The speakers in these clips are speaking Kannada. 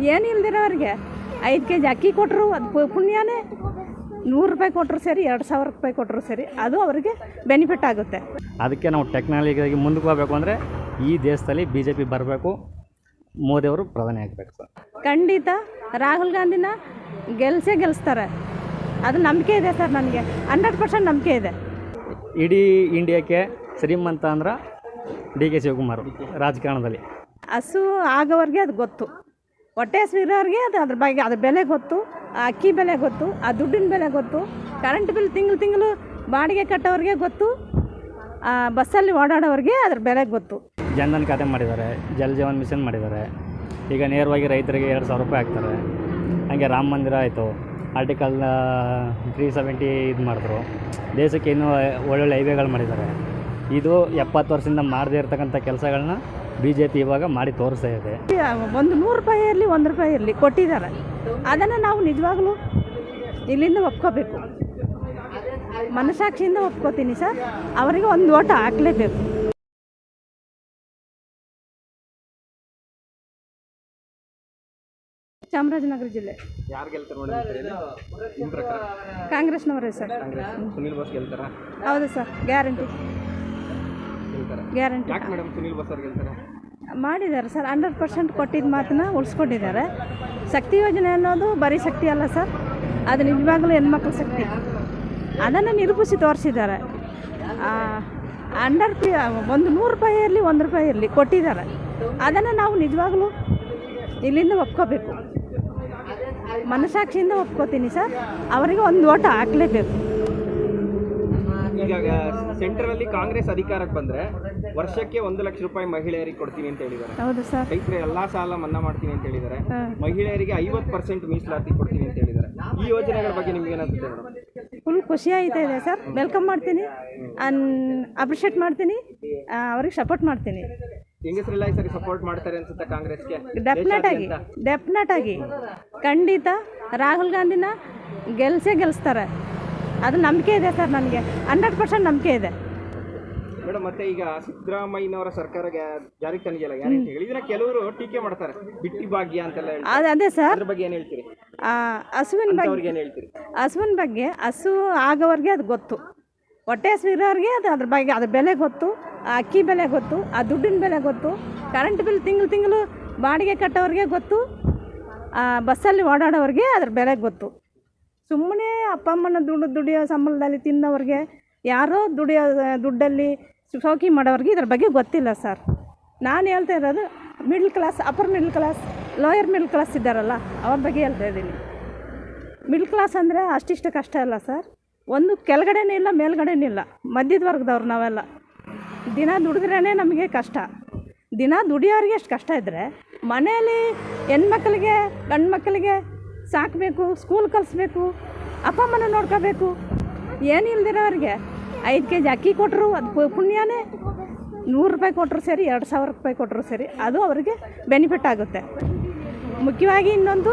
ಏನಿಲ್ದಿರೋರಿಗೆ ಐದು ಕೆ ಜಿ ಅಕ್ಕಿ ಕೊಟ್ಟರು ಅದು ಪು- ಪುಣ್ಯನೇ. ನೂರು ರೂಪಾಯಿ ಕೊಟ್ಟರು ಸರಿ ಎರಡು ಸಾವಿರ ರೂಪಾಯಿ ಕೊಟ್ಟರು ಸರಿ. ಅದು ಅವರಿಗೆ ಬೆನಿಫಿಟ್ ಆಗುತ್ತೆ. ಅದಕ್ಕೆ ನಾವು ಟೆಕ್ನಾಲಜಿಗೆ ಮುಂದಕ್ಕೆ ಹೋಗಬೇಕು ಅಂದರೆ ಈ ದೇಶದಲ್ಲಿ ಬಿ ಜೆ ಪಿ ಬರಬೇಕು ಮೋದಿಯವರು ಪ್ರಧಾನಿ ಆಗಬೇಕು ಸರ್. ಖಂಡಿತ. ರಾಹುಲ್ ಗಾಂಧಿನ ಗೆಲ್ಸೇ ಗೆಲ್ಲಿಸ್ತಾರೆ ಅದು ನಂಬಿಕೆ ಇದೆ ಸರ್ ನನಗೆ. ಹಂಡ್ರೆಡ್ ಪರ್ಸೆಂಟ್ ನಂಬಿಕೆ ಇದೆ. ಇಡೀ ಇಂಡಿಯಾಕ್ಕೆ ಶ್ರೀಮಂತ ಅಂದ್ರೆ ಡಿ ಕೆ ಶಿವಕುಮಾರ್ ರಾಜಕಾರಣದಲ್ಲಿ. ಹಸು ಆಗೋವ್ರಿಗೆ ಅದು ಗೊತ್ತು. ಹೊಟ್ಟೆ ಹಸಿರೋರಿಗೆ ಅದು ಅದ್ರ ಬಗ್ಗೆ ಅದ್ರ ಬೆಲೆ ಗೊತ್ತು, ಆ ಅಕ್ಕಿ ಬೆಲೆ ಗೊತ್ತು, ಆ ದುಡ್ಡಿನ ಬೆಲೆ ಗೊತ್ತು ಕರೆಂಟ್ ಬಿಲ್ ತಿಂಗಳು ತಿಂಗಳು ಬಾಡಿಗೆ ಕಟ್ಟೋರಿಗೆ ಗೊತ್ತು, ಆ ಬಸ್ಸಲ್ಲಿ ಓಡಾಡೋರಿಗೆ ಅದ್ರ ಬೆಲೆ ಗೊತ್ತು. ಜನಧನ್ ಖಾತೆ ಮಾಡಿದ್ದಾರೆ, ಜಲ್ ಜೀವನ್ ಮಿಷನ್ ಮಾಡಿದ್ದಾರೆ, ಈಗ ನೇರವಾಗಿ ರೈತರಿಗೆ ಎರಡು ಸಾವಿರ ರೂಪಾಯಿ ಹಾಕ್ತಾರೆ. ಹಾಗೆ ರಾಮ ಮಂದಿರ ಆಯಿತು ಆರ್ಟಿಕಲ್ ತ್ರೀ ಸೆವೆಂಟಿ ಇದು ಮಾಡಿದ್ರು. ದೇಶಕ್ಕೆ ಇನ್ನೂ ಒಳ್ಳೊಳ್ಳೆ ಹೈವೇಗಳು ಮಾಡಿದ್ದಾರೆ. ಇದು ಎಪ್ಪತ್ತು ವರ್ಷದಿಂದ ಮಾಡದೇ ಇರ್ತಕ್ಕಂಥ ಕೆಲಸಗಳನ್ನ ಬಿ ಜೆ ಪಿ ಇವಾಗ ಮಾಡಿ ತೋರಿಸ್ತಾ ಇದೆ. ಒಂದು ನೂರು ರೂಪಾಯಿ ಇರಲಿ ಒಂದು ರೂಪಾಯಿ ಇರಲಿ ಕೊಟ್ಟಿದ್ದಾರೆ. ಅದನ್ನು ನಾವು ನಿಜವಾಗ್ಲೂ ಇಲ್ಲಿಂದ ಒಪ್ಕೋಬೇಕು. ಮನಸಾಕ್ಷಿಯಿಂದ ಒಪ್ಕೋತೀನಿ ಸರ್. ಅವರಿಗೆ ಒಂದು ಓಟ ಹಾಕಲೇಬೇಕು. ಚಾಮರಾಜನಗರ ಜಿಲ್ಲೆ. ಕಾಂಗ್ರೆಸ್ನವರೇ ಸರ್. ಸುನಿಲ್ ಬೋಸ್ ಗೆಲ್ತಾರ? ಹೌದು ಸರ್ ಗ್ಯಾರಂಟಿ. ಗೆಲ್ತಾರೆ ಗ್ಯಾರಂಟಿ ಯಾಕೆ ಮೇಡಮ್ ಸುನಿಲ್ ಬೋಸ್ ಅವ್ರು ಗೆಲ್ತಾರೆ? ಮಾಡಿದ್ದಾರೆ ಸರ್ ಹಂಡ್ರೆಡ್ ಪರ್ಸೆಂಟ್ ಕೊಟ್ಟಿದ್ದ ಮಾತನ್ನ ಉಳಿಸ್ಕೊಂಡಿದ್ದಾರೆ. ಶಕ್ತಿ ಯೋಜನೆ ಅನ್ನೋದು ಬರೀ ಶಕ್ತಿ ಅಲ್ಲ ಸರ್ ಅದು ನಿಜವಾಗ್ಲೂ ಹೆಣ್ಮಕ್ಳ ಶಕ್ತಿ. ಅದನ್ನು ನಿರೂಪಿಸಿ ತೋರಿಸಿದ್ದಾರೆ. ಅಂಡರ್ ಪಿ ಒಂದು ನೂರು ರೂಪಾಯಿ ಇರಲಿ ಒಂದು ರೂಪಾಯಿ ಇರಲಿ ಕೊಟ್ಟಿದ್ದಾರೆ. ಅದನ್ನು ನಾವು ನಿಜವಾಗ್ಲೂ ಇಲ್ಲಿಂದ ಒಪ್ಕೋಬೇಕು. ಮನಸ್ಸಾಕ್ಷಿಯಿಂದ ಒಪ್ಕೋತೀನಿ ಸರ್ ಅವರಿಗೆ ಒಂದು ಓಟ ಹಾಕಲೇಬೇಕು. ಈಗ ಸೆಂಟ್ರಲ್ ಅಲ್ಲಿ ಕಾಂಗ್ರೆಸ್ ಅಧಿಕಾರಕ್ಕೆ ಬಂದ್ರೆ ವರ್ಷಕ್ಕೆ ಒಂದು ಲಕ್ಷ ರೂಪಾಯಿ ಮಹಿಳೆಯರಿಗೆ ಕೊಡ್ತೀನಿ ಅಂತ ಹೇಳಿದ್ದಾರೆ. ಹೌದು ಸರ್. ರೈತರ ಎಲ್ಲಾ ಸಾಲ ಮನ್ನಾ ಮಾಡ್ತೀನಿ ಅಂತ ಹೇಳಿದ್ದಾರೆ. ಮಹಿಳೆಯರಿಗೆ ಐವತ್ತು ಪರ್ಸೆಂಟ್ ಮೀಸಲಾತಿ ಕೊಡ್ತೀನಿ ಅಂತ ಹೇಳಿದ್ದಾರೆ. ಈ ಯೋಜನೆಗಳ ಬಗ್ಗೆ ನಿಮ್ಗೆ ಏನಾಗುತ್ತೆ ಮೇಡಮ್? ಫುಲ್ ಖುಷಿ ಆಯ್ತಾ ಇದೆ ಸರ್. ವೆಲ್ಕಮ್ ಮಾಡ್ತೀನಿ. ಅಪ್ರಿಷಿಯೇಟ್ ಮಾಡ್ತೀನಿ. ಅವ್ರಿಗೆ ಸಪೋರ್ಟ್ ಮಾಡ್ತೀನಿ. ಹೆಂಗಸರೆಲ್ಲ ಈ ಸರಿ ಸಪೋರ್ಟ್ ಮಾಡ್ತಾರೆ ಅನ್ಸುತ್ತೆ ಕಾಂಗ್ರೆಸ್ಗೆ? ಡೆಫಿನೆಟ್ ಆಗಿ ಡೆಫಿನೆಟ್ ಆಗಿ. ಖಂಡಿತ ರಾಹುಲ್ ಗಾಂಧಿನ ಗೆಲ್ಸೇ ಗೆಲ್ಲಿಸ್ತಾರೆ ಅದು ನಂಬಿಕೆ ಇದೆ ಸರ್ ನನಗೆ. ಹಂಡ್ರೆಡ್ ಪರ್ಸೆಂಟ್ ನಂಬಿಕೆ ಇದೆ. ಮೇಡಮ್ ಮತ್ತೆ ಈಗ ಸಿದ್ದರಾಮಯ್ಯನವರ ಸರ್ಕಾರ ಜಾರಿಗೆ ತಂದಿಲ್ಲ ಹೇಳಿದ್ರೆ ಕೆಲವರು ಟೀಕೆ ಮಾಡ್ತಾರೆ. ಬಿಟ್ಟಿ ಭಾಗ್ಯ ಅಂತೆಲ್ಲ ಹೇಳ್ತಾರೆ. ಅದು ಅದೇ ಸರ್. ಅದ್ರ ಬಗ್ಗೆ ಏನು ಹೇಳ್ತೀರಿ? ಹಸುವಿನ ಬಗ್ಗೆ ಅವ್ರಿಗೆ ಏನ್ ಹೇಳ್ತೀರಿ? ಹಸುವಿನ ಬಗ್ಗೆ ಹಸು ಆಗೋವ್ರಿಗೆ ಅದು ಗೊತ್ತು. ಹೊಟ್ಟೆ ಹಸು ಇರೋರಿಗೆ ಅದು ಅದ್ರ ಬಗ್ಗೆ ಅದ್ರ ಬೆಲೆ ಗೊತ್ತು. ಆ ಅಕ್ಕಿ ಬೆಲೆ ಗೊತ್ತು ಆ ದುಡ್ಡಿನ ಬೆಲೆ ಗೊತ್ತು. ಕರೆಂಟ್ ಬಿಲ್ ತಿಂಗಳು ತಿಂಗಳು ಬಾಡಿಗೆ ಕಟ್ಟೋರಿಗೆ ಗೊತ್ತು. ಆ ಬಸ್ಸಲ್ಲಿ ಓಡಾಡೋರಿಗೆ ಅದ್ರ ಬೆಲೆ ಗೊತ್ತು. ಸುಮ್ಮನೆ ಅಪ್ಪ ಅಮ್ಮನ ದುಡ್ಡು ದುಡಿಯೋ ಸಂಬಳದಲ್ಲಿ ತಿನ್ನೋವ್ರಿಗೆ ಯಾರೋ ದುಡಿಯೋ ದುಡ್ಡಲ್ಲಿ ಶೋಕಿ ಮಾಡೋವ್ರಿಗೆ ಇದ್ರ ಬಗ್ಗೆ ಗೊತ್ತಿಲ್ಲ ಸರ್. ನಾನು ಹೇಳ್ತಾ ಇರೋದು middle class upper middle class lower middle class ಇದ್ದಾರಲ್ಲ, ಅವ್ರ ಬಗ್ಗೆ ಹೇಳ್ತಾ ಇದ್ದೀನಿ. ಮಿಡ್ಲ್ ಕ್ಲಾಸ್ ಅಂದರೆ ಅಷ್ಟಿಷ್ಟು ಕಷ್ಟ ಇಲ್ಲ ಸರ್. ಒಂದು ಕೆಳಗಡೆನೇ ಇಲ್ಲ, ಮೇಲ್ಗಡೆನೇ ಇಲ್ಲ ಮಧ್ಯದ ವರ್ಗದವ್ರು ನಾವೆಲ್ಲ. ದಿನ ದುಡಿದ್ರೇ ನಮಗೆ ಕಷ್ಟ. ದಿನ ದುಡಿಯೋರಿಗೆ ಎಷ್ಟು ಕಷ್ಟ ಇದ್ದರೆ ಮನೆಯಲ್ಲಿ ಹೆಣ್ಮಕ್ಳಿಗೆ ಗಂಡು ಮಕ್ಕಳಿಗೆ ಸಾಕಬೇಕು ಸ್ಕೂಲ್ ಕಲಿಸ್ಬೇಕು, ಅಪ್ಪ ಅಮ್ಮನ ನೋಡ್ಕೋಬೇಕು. ಏನಿಲ್ದಿರೋರಿಗೆ ಐದು ಕೆ ಜಿ ಅಕ್ಕಿ ಕೊಟ್ಟರು ಅದು ಪುಣ್ಯನೇ. ನೂರು ರೂಪಾಯಿ ಕೊಟ್ಟರು ಸರಿ, ಎರಡು ಸಾವಿರ ರೂಪಾಯಿ ಕೊಟ್ಟರು ಸರಿ, ಅದು ಅವರಿಗೆ ಬೆನಿಫಿಟ್ ಆಗುತ್ತೆ. ಮುಖ್ಯವಾಗಿ ಇನ್ನೊಂದು,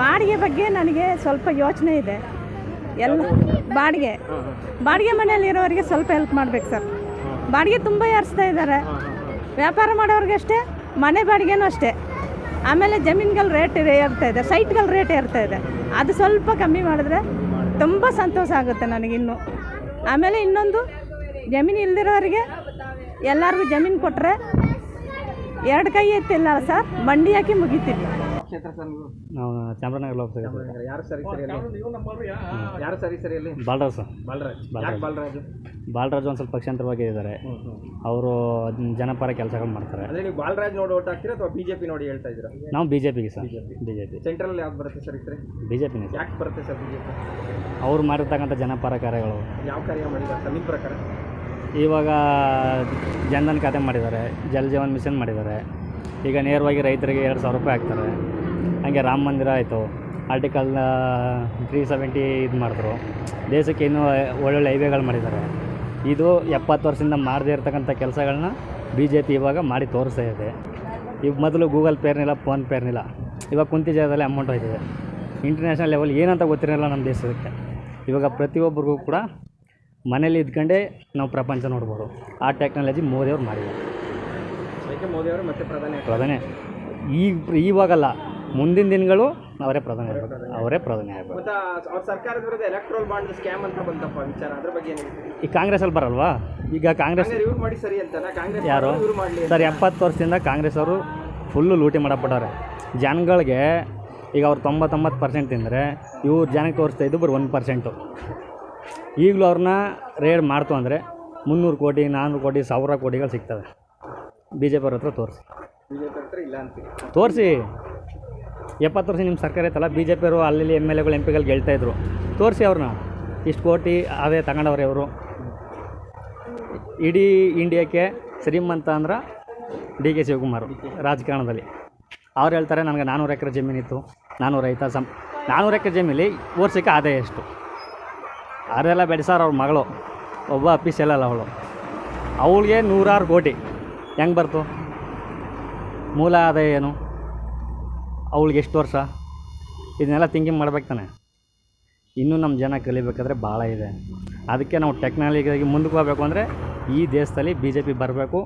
ಬಾಡಿಗೆ ಬಗ್ಗೆ ನನಗೆ ಸ್ವಲ್ಪ ಯೋಚನೆ ಇದೆ. ಎಲ್ಲ, ಬಾಡಿಗೆ. ಬಾಡಿಗೆ ಮನೆಯಲ್ಲಿ ಇರೋರಿಗೆ ಸ್ವಲ್ಪ ಹೆಲ್ಪ್ ಮಾಡಬೇಕು ಸರ್. ಬಾಡಿಗೆ ತುಂಬ ಏರಿಸ್ತಾ ಇದ್ದಾರೆ. ವ್ಯಾಪಾರ ಮಾಡೋರಿಗೆ ಅಷ್ಟೇ ಮನೆ ಬಾಡಿಗೆನೂ ಅಷ್ಟೇ. ಆಮೇಲೆ ಜಮೀನುಗಳ ರೇಟ್ ಏರ್ತಾ ಇದೆ ಸೈಟ್ಗಳ ರೇಟ್ ಏರ್ತಾ ಇದೆ. ಅದು ಸ್ವಲ್ಪ ಕಮ್ಮಿ ಮಾಡಿದ್ರೆ ತುಂಬ ಸಂತೋಷ ಆಗುತ್ತೆ ನನಗಿನ್ನು ಆಮೇಲೆ ಇನ್ನೊಂದು, ಜಮೀನು ಇಲ್ದಿರೋರಿಗೆ ಎಲ್ಲರಿಗೂ ಜಮೀನು ಕೊಟ್ಟರೆ ಎರಡು ಕೈ ಎತ್ತಿಲ್ಲ ಸರ್? ಮಂಡಿ ಹಾಕಿ ಮುಗಿತೀವಿ. ಕ್ಷೇತ್ರ ಸರ್ ನೀವು? ನಾವು ಚಾಮರಾಜನಗರ ಲೋಕಸಭೆ ಯಾರು ಸರಿ ಸರಿಯಲ್ಲಿ? ಯಾರು ಸರಿ ಸರಿಯಲ್ಲಿ? ಬಾಲರಾಜ್ ಸರ್. ಬಾಲರಾಜ್. ಯಾಕೆ ಬಾಲರಾಜ್. ಬಾಲರಾಜ್? ಒಂದು ಸ್ವಲ್ಪ ಪಕ್ಷಾಂತರವಾಗಿ ಇದ್ದಾರೆ. ಅವರು ಜನಪರ ಕೆಲಸಗಳು ಮಾಡ್ತಾರೆ. ಅದೇ ನೀವು ಬಾಲರಾಜ್ ನೋಡಿ ಓಟ್ ಹಾಕ್ತೀರಾ ಅಥವಾ ಬಿಜೆಪಿ ನೋಡಿ ಹೇಳ್ತಾ ಇದ್ದೀರಾ? ನಾವು ಬಿ ಜೆ ಪಿಗೆ sir. B J P central ಯಾವ್ದು ಬರುತ್ತೆ ಸರ್ ಇದ್ರೆ? ಬಿ ಜೆ ಪಿನೇ ಸರ್. ಯಾಕೆ ಬರುತ್ತೆ ಸರ್ ಬಿಜೆಪಿ? ಅವ್ರು ಮಾಡಿರ್ತಕ್ಕಂಥ ಜನಪರ ಕಾರ್ಯಗಳು. ಯಾವ ಕಾರ್ಯ ಮಾಡಿದ್ದಾರೆ ಸರ್? ನಿಮ್ಮ ಪ್ರಕಾರ? ಇವಾಗ ಜನಧನ್ ಖಾತೆ ಮಾಡಿದ್ದಾರೆ. ಜಲ್ ಜೀವನ್ ಮಿಷನ್ ಮಾಡಿದ್ದಾರೆ. ಈಗ ನೇರವಾಗಿ ರೈತರಿಗೆ ಎರಡು ಸಾವಿರ ರೂಪಾಯಿ ಹಾಕ್ತಾರೆ. ಹಾಗೆ ರಾಮ ಮಂದಿರ ಆಯಿತು. ಆರ್ಟಿಕಲ್ ತ್ರೀ ಸೆವೆಂಟಿ ಇದು ಮಾಡಿದ್ರು. ದೇಶಕ್ಕೆ ಇನ್ನೂ ಒಳ್ಳೊಳ್ಳೆ ಹೈವೇಗಳು ಮಾಡಿದ್ದಾರೆ. ಇದು ಎಪ್ಪತ್ತು ವರ್ಷದಿಂದ ಮಾಡದೇ ಇರತಕ್ಕಂಥ ಕೆಲಸಗಳನ್ನ ಬಿ ಜೆ ಪಿ ಇವಾಗ ಮಾಡಿ ತೋರಿಸ್ತಾ ಇದೆ. ಈಗ ಮೊದಲು ಗೂಗಲ್ ಪೇರ್ನಿಲ್ಲ ಫೋನ್ ಫೋನ್ಪೇ ಇರಲಿಲ್ಲ. ಇವಾಗ ಕುಂತಿ ಜಾಗದಲ್ಲಿ ಅಮೌಂಟ್ ಹೋಯ್ತಿದೆ. ಇಂಟರ್ನ್ಯಾಷನಲ್ ಲೆವೆಲ್ ಏನಂತ ಗೊತ್ತಿರಲ್ಲ ನಮ್ಮ ದೇಶಕ್ಕೆ. ಇವಾಗ ಪ್ರತಿಯೊಬ್ಬರಿಗೂ ಕೂಡ ಮನೇಲಿ ಇದ್ಕೊಂಡೇ ನಾವು ಪ್ರಪಂಚ ನೋಡ್ಬೋದು. ಆ ಟೆಕ್ನಾಲಜಿ ಮೋದಿಯವ್ರು ಮಾಡಿದ್ದಾರೆ. ಅದಕ್ಕೆ ಮೋದಿ ಅವರು ಮತ್ತೆ ಪ್ರಧಾನಿ. ಪ್ರಧಾನಿ. ಈಗ ಇವಾಗಲ್ಲ. ಮುಂದಿನ ದಿನಗಳು ಅವರೇ ಪ್ರಧಾನಿ ಆಗಬೇಕು. ಅವರೇ ಪ್ರಧಾನಿ ಆಗಬೇಕು. ಸರ್ಕಾರದ ವಿರುದ್ಧ ಎಲೆಕ್ಟ್ರೋಲ್ ಬಾಂಡ್ ಸ್ಕ್ಯಾಮ್ ಅಂತ ಬಂತಪ್ಪ ವಿಚಾರ. ಅದ್ರ ಬಗ್ಗೆ? ಈ ಕಾಂಗ್ರೆಸ್ಸಲ್ಲಿ ಬರಲ್ವಾ? ಈಗ ಕಾಂಗ್ರೆಸ್ ಮಾಡಿ ಸರಿ ಅಂತಲ್ಲ ಕಾಂಗ್ರೆಸ್ ಯಾರು? ಸರ್ ಎಪ್ಪತ್ತು ವರ್ಷದಿಂದ ಕಾಂಗ್ರೆಸ್ ಅವರು ಫುಲ್ಲು ಲೂಟಿ ಮಾಡಪ್ಪಟ್ಟವ್ರೆ ಜನಗಳಿಗೆ ಈಗ ಅವ್ರು ತೊಂಬತ್ತೊಂಬತ್ತು ಪರ್ಸೆಂಟ್ ತಿಂದರೆ ಇವ್ರು ಜನಕ್ಕೆ ತೋರಿಸ್ತಾ ಇದ್ದು ಬರೀ ಒಂದು ಪರ್ಸೆಂಟು ಈಗಲೂ ಅವ್ರನ್ನ ರೇಡ್ ಮಾಡ್ತು ಅಂದರೆ ಮುನ್ನೂರು ಕೋಟಿ ನಾನ್ನೂರು ಕೋಟಿ ಸಾವಿರ ಕೋಟಿಗಳು ಸಿಗ್ತವೆ. ಬಿ ಜೆ ಪಿ ಅವ್ರ ಹತ್ರ ತೋರಿಸಿ. ಬಿಜೆಪಿ ಹತ್ರ ಇಲ್ಲ ಅಂತ ತೋರಿಸಿ. ಎಪ್ಪತ್ತು ವರ್ಷ ನಿಮ್ಮ ಸರ್ಕಾರ ಇತ್ತಲ್ಲ ಬಿ ಜೆ ಪಿಯವರು ಅಲ್ಲಿ ಎಂ ಎಲ್ ಎಗಳು, ಎಂ ಪಿಗಳು ಗೆಲ್ತಾಯಿದ್ರು ತೋರಿಸಿ ಅವ್ರನ್ನ. ಇಷ್ಟು ಕೋಟಿ ಅದೇ ತಗೊಂಡವ್ರೆ ಅವರು ಇಡೀ ಇಂಡಿಯಾಕ್ಕೆ ಶ್ರೀಮಂತ ಅಂದ್ರೆ ಡಿ ಕೆ ಶಿವಕುಮಾರ್ ರಾಜಕಾರಣದಲ್ಲಿ. ಅವ್ರು ಹೇಳ್ತಾರೆ, ನನಗೆ ನಾನ್ನೂರು ಎಕರೆ ಜಮೀನಿತ್ತು ನಾನ್ನೂರು ರೈತ ಸಂ ನಾನ್ನೂರು ಎಕರೆ ಜಮೀನಲ್ಲಿ ವರ್ಷಕ್ಕೆ ಆದಾಯ ಎಷ್ಟು? ಅದೆಲ್ಲ ಬೆಳೆಸಾರ ಅವ್ರ ಮಗಳು. ಒಬ್ಬ ಅಫೀಷಿಯಲ್ ಅಲ್ಲ ಅವಳು. ಅವಳಿಗೆ ನೂರಾರು ಕೋಟಿ. ಹೆಂಗೆ ಬರ್ತು? ಮೂಲ ಆದಾಯ ಏನು? ಅವಳಿಗೆ ಎಷ್ಟು ವರ್ಷ? ಇದನ್ನೆಲ್ಲ ಥಿಂಕಿಂಗ್ ಮಾಡ್ಬೇಕು ತಾನೆ. ಇನ್ನೂ ನಮ್ಮ ಜನ ಕಲಿಬೇಕಾದ್ರೆ ಭಾಳ ಇದೆ. ಅದಕ್ಕೆ ನಾವು ಟೆಕ್ನಾಲಜಿಗಾಗಿ ಮುಂದಕ್ಕೆ ಹೋಗಬೇಕು ಅಂದರೆ ಈ ದೇಶದಲ್ಲಿ ಬಿ ಜೆ ಪಿ ಬರಬೇಕು.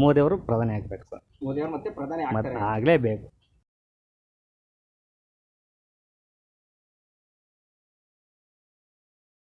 ಮೋದಿಯವರು ಪ್ರಧಾನಿ ಆಗಬೇಕು ಸರ್. ಮೋದಿಯವರು ಮತ್ತೆ ಪ್ರಧಾನಿ ಆಗಲೇಬೇಕು.